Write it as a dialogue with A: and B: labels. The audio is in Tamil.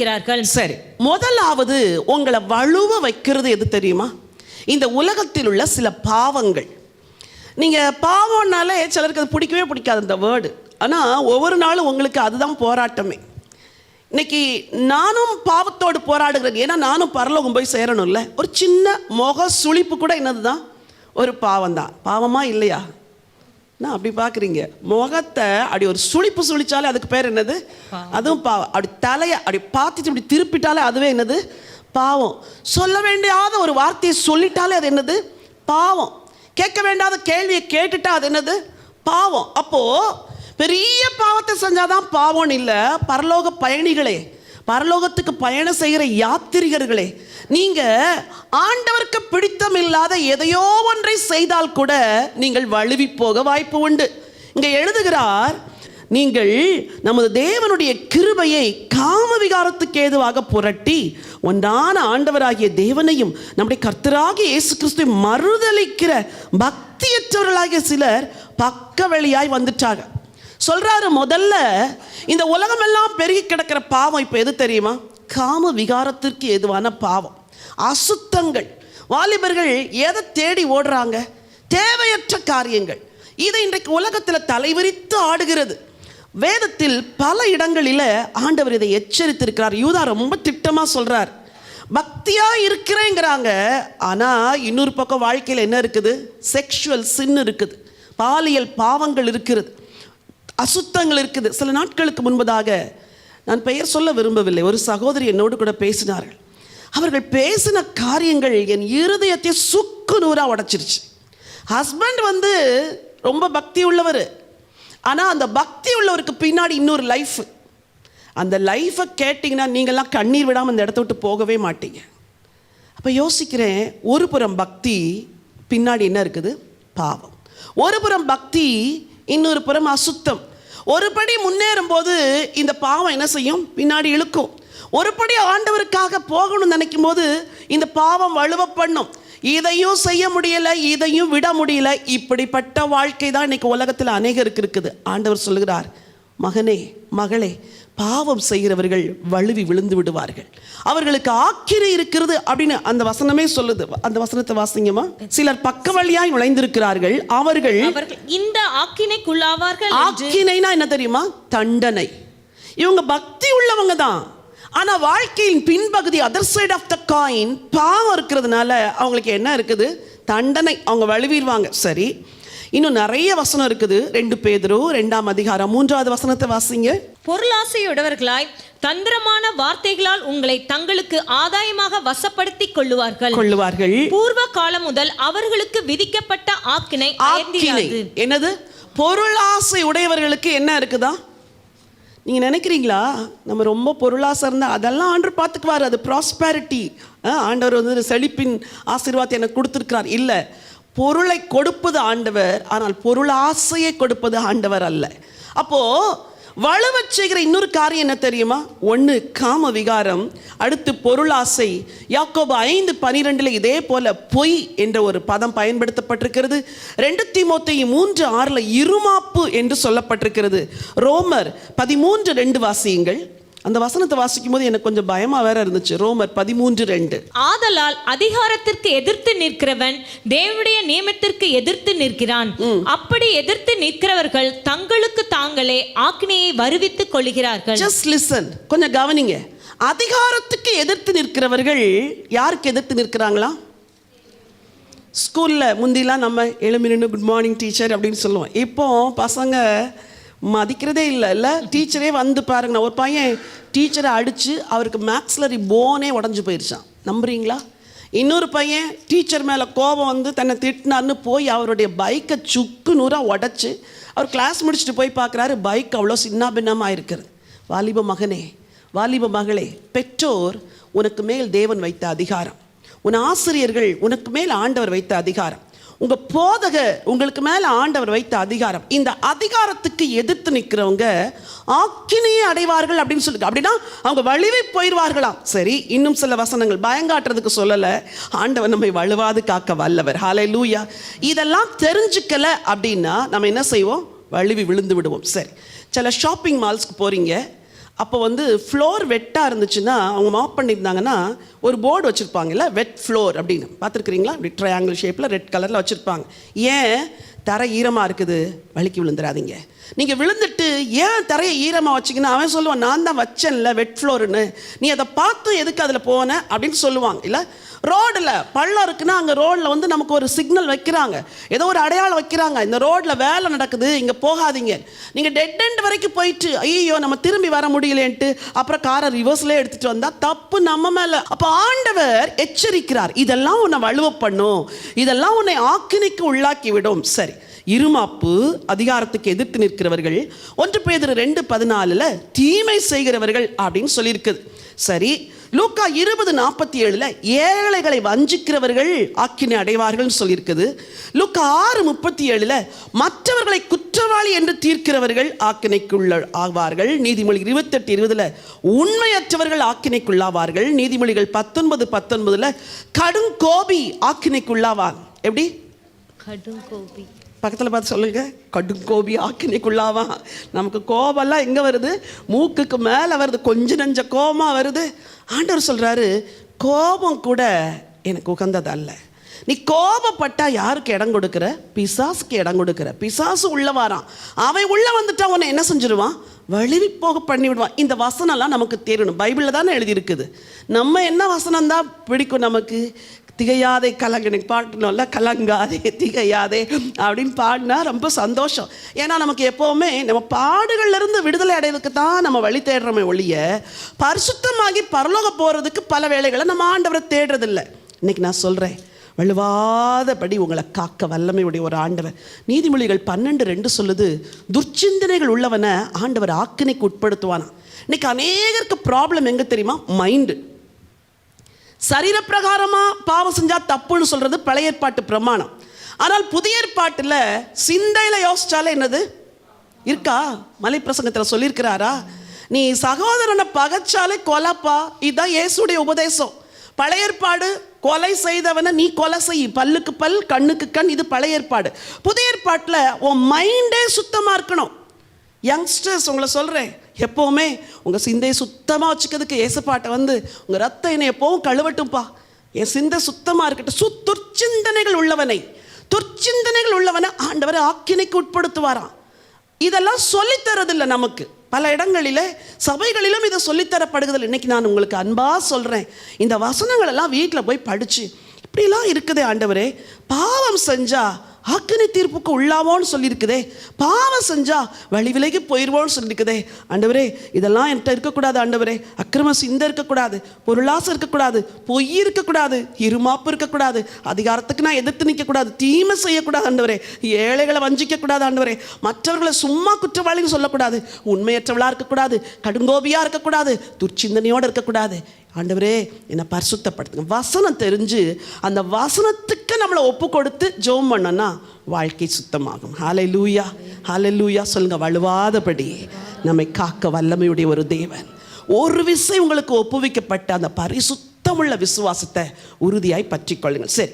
A: நிற்கிறார்கள்
B: சரி. முதலாவது உங்களை வலுவ வைக்கிறது எது தெரியுமா? இந்த உலகத்தில் உள்ள சில பாவங்கள். நீங்கள் பாவம்னாலே சிலருக்கு அது பிடிக்கவே பிடிக்காது இந்த வேர்டு ஆனால் ஒவ்வொரு நாளும் உங்களுக்கு அதுதான் போராட்டமே. இன்னைக்கு நானும் பாவத்தோடு போராடுகிறேன். ஏன்னா நானும் பரலோகம் போய் சேரணும்ல. ஒரு சின்ன முக சுளிப்பு கூட என்னது தான் ஒரு பாவம் தான் பாவமாக இல்லையா? நான் அப்படி பார்க்குறீங்க. முகத்தை அப்படி ஒரு சுளிப்பு சுளிச்சாலே அதுக்கு பேர் என்னது? அதுவும் பாவம். அப்படி தலையை அப்படி பார்த்துட்டு இப்படி திருப்பிட்டாலே அதுவே என்னது? பாவம். சொல்ல வேண்டியாத ஒரு வார்த்தையை சொல்லிட்டாலே அது என்னது? பாவம். கேட்க வேண்டாத கேள்வியை கேட்டுட்டா அது என்னது? பாவம். அப்போ பெரிய பாவத்தை செஞ்சாதான் பாவம்னு இல்லை பரலோக பயணிகளே பரலோகத்துக்கு பயணம் செய்கிற யாத்திரிகர்களே நீங்க ஆண்டவருக்கு பிடித்தம் இல்லாத எதையோ ஒன்றை செய்தால் கூட நீங்கள் வழுவி போக வாய்ப்பு உண்டு. இங்க எழுதுகிறார் நீங்கள் நமது தேவனுடைய கிருபையை காம விகாரத்துக்கு ஏதுவாக புரட்டி ஒன்றான ஆண்டவராகிய தேவனையும் நம்முடைய கர்த்தராகிய இயேசு கிறிஸ்துவை மறுதளிக்கிற பக்தியற்றவர்களாகிய சிலர் பக்க வழியாய் வந்துட்டாங்க. சொல்றாரு முதல்ல இந்த உலகமெல்லாம் பெருகி கிடக்கிற பாவம் இப்போ எது தெரியுமா? காம விகாரத்திற்கு எதுவான பாவம். அசுத்தங்கள். வாலிபர்கள் எதை தேடி ஓடுறாங்க? தேவையற்ற காரியங்கள். இது இன்றைக்கு உலகத்தில் தலைவிரித்து ஆடுகிறது. வேதத்தில் பல இடங்களில் ஆண்டவர் இதை எச்சரித்திருக்கிறார். யூதா ரொம்ப திட்டமாக சொல்கிறார் பக்தியாக இருக்கிறேங்கிறாங்க. ஆனால் இன்னொரு பக்கம் வாழ்க்கையில் என்ன இருக்குது? செக்ஷுவல் சின் இருக்குது. பாலியல் பாவங்கள் இருக்கிறது. அசுத்தங்கள் இருக்குது. சில நாட்களுக்கு முன்பதாக நான் பெயர் சொல்ல விரும்பவில்லை. ஒரு சகோதரி என்னோடு கூட பேசினார்கள். அவர்கள் பேசின காரியங்கள் என் இருதயத்தை சுக்கு நூறாக உடைச்சிருச்சு. ஹஸ்பண்ட் வந்து ரொம்ப பக்தி உள்ளவர். ஆனால் அந்த பக்தி உள்ளவருக்கு பின்னாடி இன்னொரு லைஃப் அந்த லைஃப்பை கேட்டிங்கன்னா நீங்கள்லாம் கண்ணீர் விடாமல் அந்த இடத்த விட்டு போகவே மாட்டீங்க. அப்போ யோசிக்கிறேன் ஒரு புறம் பக்தி பின்னாடி என்ன இருக்குது? பாவம். ஒரு புறம் பக்தி இன்னொரு புறம் அசுத்தம். ஒரு படி முன்னேறும் போது இந்த பாவம் என்ன செய்யும்? பின்னாடி இழுக்கும். ஒரு படி ஆண்டவருக்காக போகணும்னு நினைக்கும் போது இந்த பாவம் வலுவ பண்ணும். இதையும் செய்ய முடியல இதையும் விட முடியல. இப்படிப்பட்ட வாழ்க்கை தான் இன்னைக்கு உலகத்தில் அநேகருக்கு இருக்குது. ஆண்டவர் சொல்லுகிறார் மகனே மகளே பாவம் செய்கிறவர்கள் வழுவி விழுந்து விடுவார்கள். அவர்களுக்கு ஆக்கிரை இருக்கிறது அப்படின்னு அந்த வசனமே சொல்லுது. அந்த வசனத்தை வாசிங்கம்மா. சிலர் பக்க வழியாய் நுழைந்திருக்கிறார்கள். அவர்கள்
A: இந்த ஆக்கினைக்குள்ளாவார்கள்
B: ஆக்கினைனா என்ன தெரியுமா? தண்டனை. இவங்க பக்தி உள்ளவங்க தான். ஆனா வாழ்க்கையின் பின்பகுதி other side of the coin பாவம் இருக்கிறதுனால அவங்களுக்கு என்ன இருக்குது? தண்டனை. அவங்க வழுவிடுவாங்க. சரி இன்னும் நிறைய வசனம் இருக்குது. ரெண்டு பேதரு ரெண்டாம் அதிகாரம் மூன்றாவது வசனத்தை வாசிங்க.
A: பொருளாசையுடையவர்களாய் தந்திரமான வார்த்தைகளால் உங்களை தங்களுக்கு ஆதாயமாக வசப்படுத்திக் கொள்ளுவார்கள்.
B: கொள்ளுவார்கள்.
A: பூர்வ காலம் முதல் அவர்களுக்கு விதிக்கப்பட்ட ஆக்கினை.
B: என்னது? பொருளாசை உடையவர்களுக்கு என்ன இருக்குதா? நீங்க நினைக்கிறீங்களா? நம்ம ரொம்ப பொருளாசை இருந்தால் அதெல்லாம் ஆண்டவர் பார்த்துக்குவார். அது ப்ராஸ்பேரிட்டி ஆண்டவர் வந்து செழிப்பின் ஆசீர்வாதத்தை எனக்கு கொடுத்துருக்கிறார். இல்லை. பொருளை கொடுப்பது ஆண்டவர் ஆனால் பொருளாசையை கொடுப்பது ஆண்டவர் அல்ல. அப்போ வலுவச் செய்கிற இன்னொரு காரியம் என்ன தெரியுமா? ஒன்று காம விகாரம் அடுத்து பொருளாசை யாக்கோபு ஐந்து பனிரெண்டில் இதே போல பொய் என்ற ஒரு பதம் பயன்படுத்தப்பட்டிருக்கிறது. ரெண்டு தீமோத்தேயு மூன்று ஆறில் இருமாப்பு என்று சொல்லப்பட்டிருக்கிறது. ரோமர் பதிமூன்று ரெண்டு வாசியுங்கள். அந்த வசனத்தை வாசிக்கும் போது எனக்கு கொஞ்சம் பயமா வேற இருந்துச்சு. ரோமர் பதிமூன்று ரெண்டு.
A: ஆதலால் அதிகாரத்திற்கு எதிர்த்து நிற்கிறவன் தேவனுடைய நியமத்திற்கு எதிர்த்து நிற்கிறான். அப்படி எதிர்த்து நிற்கிறவர்கள் தங்களுக்கு தாங்களே ஆக்கினையை வருவித்துக் கொள்கிறார்கள்.
B: ஜஸ்ட் லிசன் கொஞ்சம் கவனிங்க. அதிகாரத்துக்கு எதிர்த்து நிற்கிறவர்கள் யாருக்கு எதிர்த்து நிற்கிறாங்களா? ஸ்கூலில் முந்திலாம் நம்ம எழுமி நின்று குட் மார்னிங் டீச்சர் அப்படின்னு சொல்லுவோம். இப்போ பசங்க மதிக்கிறதே இல்லை இல்லை. டீச்சரே வந்து பாருங்க. ஒரு பையன் டீச்சரை அடித்து அவருக்கு மேக்ஸ்லரி போனே உடஞ்சி போயிருச்சான் நம்புறீங்களா? இன்னொரு பையன் டீச்சர் மேலே கோபம் வந்து தன்னை திட்டினார்னு போய் அவருடைய பைக்கை சுக்கு நூறாக உடச்சி அவர் கிளாஸ் முடிச்சுட்டு போய் பார்க்குறாரு பைக் அவ்வளோ சின்ன பின்னமாக இருக்கிறது வாலிப மகனே வாலிப மகளே பெற்றோர் உனக்கு மேல் தேவன் வைத்த அதிகாரம். உன் ஆசிரியர்கள் உனக்கு மேல் ஆண்டவர் வைத்த அதிகாரம். உங்கள் போதக உங்களுக்கு மேலே ஆண்டவர் வைத்த அதிகாரம். இந்த அதிகாரத்துக்கு எதிர்த்து நிற்கிறவங்க ஆக்கினையே அடைவார்கள் அப்படின்னு சொல்லுங்க அப்படின்னா அவங்க வலிவை போயிடுவார்களாம். சரி இன்னும் சில வசனங்கள் பயங்காட்டுறதுக்கு சொல்லலை. ஆண்டவர் நம்மை வலுவாது காக்க வல்லவர். ஹாலே லூயா இதெல்லாம் தெரிஞ்சுக்கல அப்படின்னா நம்ம என்ன செய்வோம்? வழுவி விழுந்து விடுவோம். சரி சில ஷாப்பிங் மால்ஸ்க்கு போகிறீங்க அப்போ வந்து ஃப்ளோர் வெட்டாக இருந்துச்சுன்னா அவங்க மாப் பண்ணியிருந்தாங்கன்னா ஒரு போர்டு வச்சுருப்பாங்கல்ல வெட் ஃப்ளோர் அப்படின்னு. பார்த்துருக்குறீங்களா? இப்படி ட்ரையாங்கிள் ஷேப்பில் ரெட் கலரில் வச்சுருப்பாங்க. ஏன்? தரை ஈரமாக இருக்குது வலிக்கு விழுந்துடாதீங்க நீங்கள் விழுந்துட்டு ஏன் தரையை ஈரமாக வச்சிங்கன்னா அவன் சொல்லுவான் நான் தான் வச்சேன்ல வெட் ஃப்ளோருன்னு நீ அதை பார்த்து எதுக்கு அதில் போன? அப்படின்னு சொல்லுவாங்க. இல்லை ரோடில் பள்ளம் இருக்குன்னா அங்கே ரோடில் வந்து நமக்கு ஒரு சிக்னல் வைக்கிறாங்க. ஏதோ ஒரு அடையாளம் வைக்கிறாங்க. இந்த ரோட்டில் வேலை நடக்குது இங்கே போகாதீங்க. நீங்கள் டெட் எண்ட் வரைக்கும் போயிட்டு ஐயோ நம்ம திரும்பி வர முடியலேன்ட்டு அப்புறம் காரை ரிவர்ஸ்லேயே எடுத்துகிட்டு வந்தால் தப்பு நம்ம மேலே. அப்போ ஆண்டவர் எச்சரிக்கிறார் இதெல்லாம் உன்னை வலுவ பண்ணும். இதெல்லாம் உன்னை ஆக்கினைக்கு உள்ளாக்கி விடும். சரி. இருமாப்பு அதிகாரத்துக்கு எதிர்த்து நிற்கிறவர்கள் ஒன்று பேதர் ரெண்டு பதினாலில் தீமை செய்கிறவர்கள் அப்படின்னு சொல்லியிருக்குது. சரி லூக்கா இருபது நாற்பத்தி ஏழில் ஏழைகளை வஞ்சிக்கிறவர்கள் ஆக்கினை அடைவார்கள்னு சொல்லியிருக்குது. லூக்கா ஆறு முப்பத்தி ஏழில் மற்றவர்களை குற்றவாளி என்று தீர்க்கிறவர்கள் ஆக்கினைக்குள்ள ஆவார்கள். நீதிமொழி இருபத்தெட்டு இருபதில் உண்மையற்றவர்கள் ஆக்கினைக்குள்ளாவார்கள். நீதிமொழிகள் பத்தொன்பது பத்தொன்பதில் கடும் கோபி ஆக்கினைக்குள்ளாவார். எப்படி?
A: கடும் கோபி
B: பக்கத்தில் பார்த்து சொல்லுங்கள் கடும் கோபி ஆக்கினைக்குள்ளாவா? நமக்கு கோபம்லாம் எங்கே வருது? மூக்குக்கு மேலே வருது. கொஞ்சம் நெஞ்ச கோபமாக வருது. ஆண்டவர் சொல்கிறாரு கோபம் கூட எனக்கு உகந்தது அல்ல நீ கோபப்பட்டா யாருக்கு இடம் கொடுக்குற? பிசாசுக்கு இடம் கொடுக்குற. பிசாசு உள்ள வாரான் அவன் உள்ள வந்துட்டா உன்னை என்ன செஞ்சிருவான்? வழுவி போக பண்ணி விடுவான் இந்த வசனம்லாம் நமக்கு தெரியணும் பைபிளில் தானே எழுதியிருக்குது. நம்ம என்ன வசனம் தான் பிடிக்கும் நமக்கு? திகையாதே கலங்கனை பாடணும்ல கலங்காதே திகையாதே அப்படின்னு பாடினா ரொம்ப சந்தோஷம். ஏன்னா நமக்கு எப்போவுமே நம்ம பாடுகள்லேருந்து விடுதலை அடைவதுக்கு தான் நம்ம வழி தேடுறோமே ஒழிய பரிசுத்தமாகி பரலோக போகிறதுக்கு பல வேலைகளை நம்ம ஆண்டவரை தேடுறதில்ல. இன்னைக்கு நான் சொல்கிறேன் வலுவாதபடி உங்களை காக்க வல்லமையுடைய ஒரு ஆண்டவர். நீதிமொழிகள் பன்னெண்டு ரெண்டு சொல்லுது துர்ச்சிந்தனைகள் உள்ளவனை ஆண்டவர் ஆக்கினைக்கு உட்படுத்துவானா? இன்னைக்கு அநேகருக்கு ப்ராப்ளம் எங்கே தெரியுமா? மைண்டு சரீரப்பிரகாரமாக பாவம் செஞ்சால் தப்புன்னு சொல்கிறது பழைய ஏற்பாட்டு பிரமாணம். ஆனால் புதிய ஏற்பாட்டில் சிந்தையில் யோசித்தாலே என்னது? இருக்கா? மலை பிரசங்கத்தில் சொல்லியிருக்கிறாரா? நீ சகோதரனை பகைச்சாலே கொலைப்பா. இதுதான் இயேசுடைய உபதேசம். பழைய ஏற்பாடு கொலை செய்தவனை நீ கொலை செய். பல்லுக்கு பல் கண்ணுக்கு கண் இது பழைய ஏற்பாடு. புதிய ஏற்பாட்டில் உன் மைண்டே சுத்தமாக இருக்கணும். யங்ஸ்டர்ஸ் உங்களை சொல்கிறேன் எப்போவுமே உங்கள் சிந்தையை சுத்தமாக வச்சுக்கிறதுக்கு ஏசப்பாட்டை வந்து உங்கள் ரத்தம் என்னை எப்போவும் கழுவட்டும்ப்பா என் சிந்தை சுத்தமாக இருக்கட்டும். சு துர்ச்சிந்தனைகள் உள்ளவனை துர்ச்சிந்தனைகள் உள்ளவனை ஆண்டவரை ஆக்கினைக்கு உட்படுத்துவாராம். இதெல்லாம் சொல்லித் தரதில்லை நமக்கு. பல இடங்களில சபைகளிலும் இதை சொல்லித்தரப்படுகிறது இன்னைக்கு நான் உங்களுக்கு அன்பாக சொல்கிறேன் இந்த வசனங்கள் எல்லாம் வீட்டில் போய் படித்து இப்படிலாம் இருக்குதே ஆண்டவரே. பாவம் செஞ்சா ஆக்கினை தீர்ப்புக்கு உள்ளாவோன்னு சொல்லியிருக்குதே. பாவம் செஞ்சா வழி விலகி போயிடுவோன்னு சொல்லியிருக்குதே. ஆண்டவரே இதெல்லாம் என்கிட்ட இருக்கக்கூடாது ஆண்டவரே. அக்கிரம சிந்தை இருக்கக்கூடாது பொருளாசம் இருக்கக்கூடாது பொய் இருக்கக்கூடாது இருமாப்பு இருக்கக்கூடாது அதிகாரத்துக்கு நான் எதிர்த்து நிற்கக்கூடாது தீமை செய்யக்கூடாது ஆண்டவரே. ஏழைகளை வஞ்சிக்கக்கூடாது ஆண்டவரே. மற்றவர்களை சும்மா குற்றவாளின்னு சொல்லக்கூடாது. உண்மையற்றவளாக இருக்கக்கூடாது கடுங்கோபியாக இருக்கக்கூடாது துர்ச்சிந்தனையோடு இருக்கக்கூடாது. ஆண்டவரே என்னை பரிசுத்தப்படுத்துங்க. வசனம் தெரிஞ்சு அந்த வசனத்துக்கு நம்மளை ஒப்பு கொடுத்து ஜோம் பண்ணோன்னா வாழ்க்கை சுத்தமாகும். ஹாலை லூயா ஹாலை லூயா சொல்லுங்க வலுவாதபடி நம்மை காக்க வல்லமையுடைய ஒரு தேவன். ஒரு விசை உங்களுக்கு ஒப்புவிக்கப்பட்ட அந்த பரிசுத்தமுள்ள விசுவாசத்தை உறுதியாய் பற்றிக்கொள்ளுங்கள். சரி